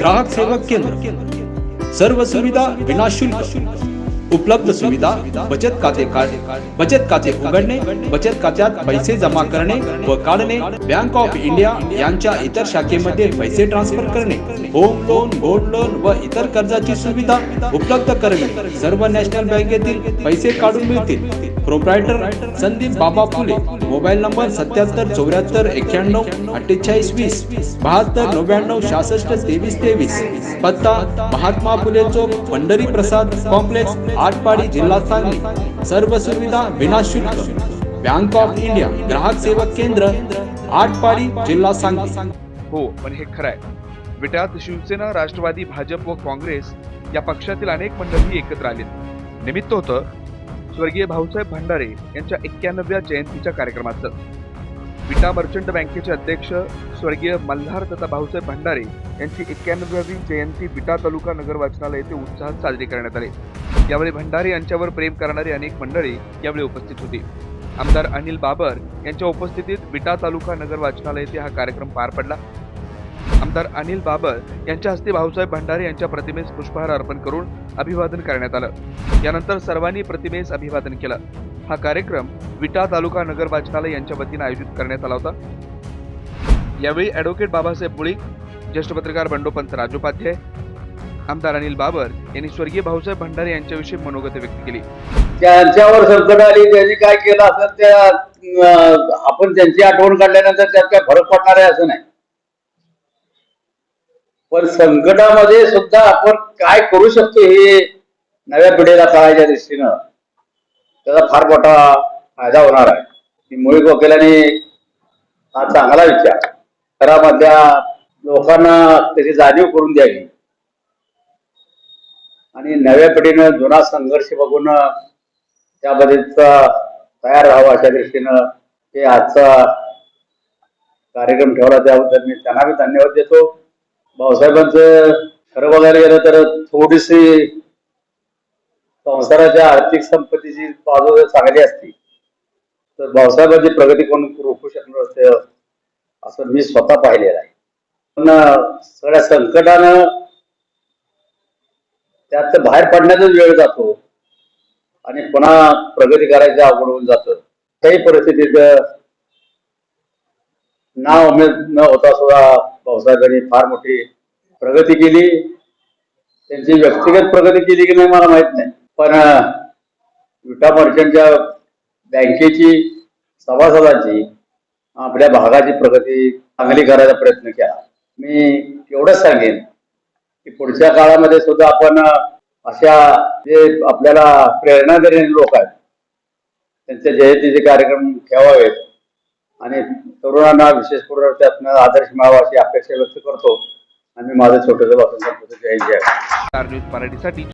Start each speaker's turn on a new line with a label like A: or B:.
A: ग्राहक सेवा केंद्र. सर्व सुविधा विनाशुल्क. उपलब्ध सुविधा बचत खाते बचत खाते उघडणे बचत खात्यात पैसे जमा करणे व काढणे. बँक ऑफ इंडिया यांच्या इतर शाखेमध्ये पैसे ट्रान्सफर करणे. होम लोन गोल्ड लोन व इतर कर्जाची सुविधा उपलब्ध करणे. सर्व नॅशनल बँकेतील पैसे काढून मिळतील. प्रोप्रायटर संदीप बाबा फुले. मोबाईल नंबर सत्याहत्तर चौऱ्याहत्तर एक्क्याण्णव अठ्ठेचाळीस वीस बहात्तर नव्याण्णव सहासष्ट तेवीस तेवीस. पत्ता महात्मा फुले चौक पंढरी प्रसाद कॉम्प्लेक्स आटपाडी जिल्हा सांगली. सर्व सुविधा विनाशुल्क. बँक ऑफ इंडिया ग्राहक सेवक केंद्र आटपाडी जिल्हा सांगली.
B: हो पण हे खरं आहे विट्यात शिवसेना राष्ट्रवादी भाजप व काँग्रेस या पक्षातील अनेक मंडळी एकत्र आलेत. निमित्त होतं स्वर्गीय भाऊसाहेब भंडारे यांच्या एक्क्याण्णव्या जयंतीच्या कार्यक्रमाचं. विटा मर्चंट बँकेचे अध्यक्ष स्वर्गीय मल्हार तथा भाऊसाहेब भंडारे यांची एक्क्याण्णव्यावी जयंती विटा तालुका नगर वाचनालय येथे उत्साहात साजरी करण्यात आली. यावेळी भंडारे यांच्यावर प्रेम करणारी अनेक मंडळी यावेळी उपस्थित होती. आमदार अनिल बाबर यांच्या उपस्थितीत विटा तालुका नगर वाचनालय येथे हा कार्यक्रम पार पडला. आमदार अनिल बाबर यांच्या हस्ते भाऊसाहेब भंडारे यांच्या प्रतिमेस पुष्पहार अर्पण करून अभिवादन करण्यात आलं. यानंतर सर्वांनी प्रतिमेस अभिवादन केलं. हा कार्यक्रम विटा तालुका नगर वाचनालय यांच्या वतीनं आयोजित करण्यात आला होता. यावेळी ॲडव्होकेट बाबासाहेब पुळी ज्येष्ठ पत्रकार बंडोपंत राजोपाध्याय आमदार अनिल बाबर यांनी स्वर्गीय भाऊसाहेब भंडारे यांच्याविषयी मनोगत व्यक्त केली.
C: त्यांच्यावर संकट आली त्यांनी काय केलं असं त्या आपण त्यांची आठवण काढल्यानंतर त्यात काय फरक पडणार आहे असं नाही. पण संकटामध्ये सुद्धा आपण काय करू शकतो हे नव्या पिढीला कळायच्या दृष्टीनं त्याचा फार मोठा फायदा होणार आहे. मुळी वकिलाने हा चांगला विचार. घरामधल्या लोकांना त्याची जाणीव करून द्यावी. आणि नव्या पिढीनं जुना संघर्ष बघून त्यामध्ये तयार राहावं अशा दृष्टीनं ते आजचा कार्यक्रम ठेवला. त्याबद्दल मी त्यांना बी धन्यवाद देतो. भाऊसाहेबांचं खरं बघायला गेलं तर थोडीशी संसाराच्या आर्थिक संपत्तीची बाजू चांगली असती. तर भाऊसाहेबांची प्रगती कोण रोखू शकणार असते असं मी स्वतः पाहिलेलं आहे. पण सगळ्या संकटानं त्यात बाहेर पडण्याचाच वेळ जातो आणि पुन्हा प्रगती करायचं अवघड होऊन जातं. काही परिस्थितीत नाव उमेद न होता सुद्धा भाऊसाहेबांनी फार मोठी प्रगती केली. त्यांची व्यक्तिगत प्रगती केली की नाही मला माहीत नाही. पण विटा मर्चंटच्या बँकेची सभासदांची आपल्या भागाची प्रगती चांगली करायचा प्रयत्न केला. मी एवढंच सांगेन की पुढच्या काळामध्ये सुद्धा आपण अशा जे आपल्याला प्रेरणा देणारे लोक आहेत त्यांचे जयंतीचे कार्यक्रम ठेवावेत. आणि तरुणांना विशेष करून त्यातनं आदर्श मिळावा अशी अपेक्षा व्यक्त करतो. आणि माझं छोटंसं भाषण संपवतो जय जय.
B: स्टार न्यूज मराठीसाठी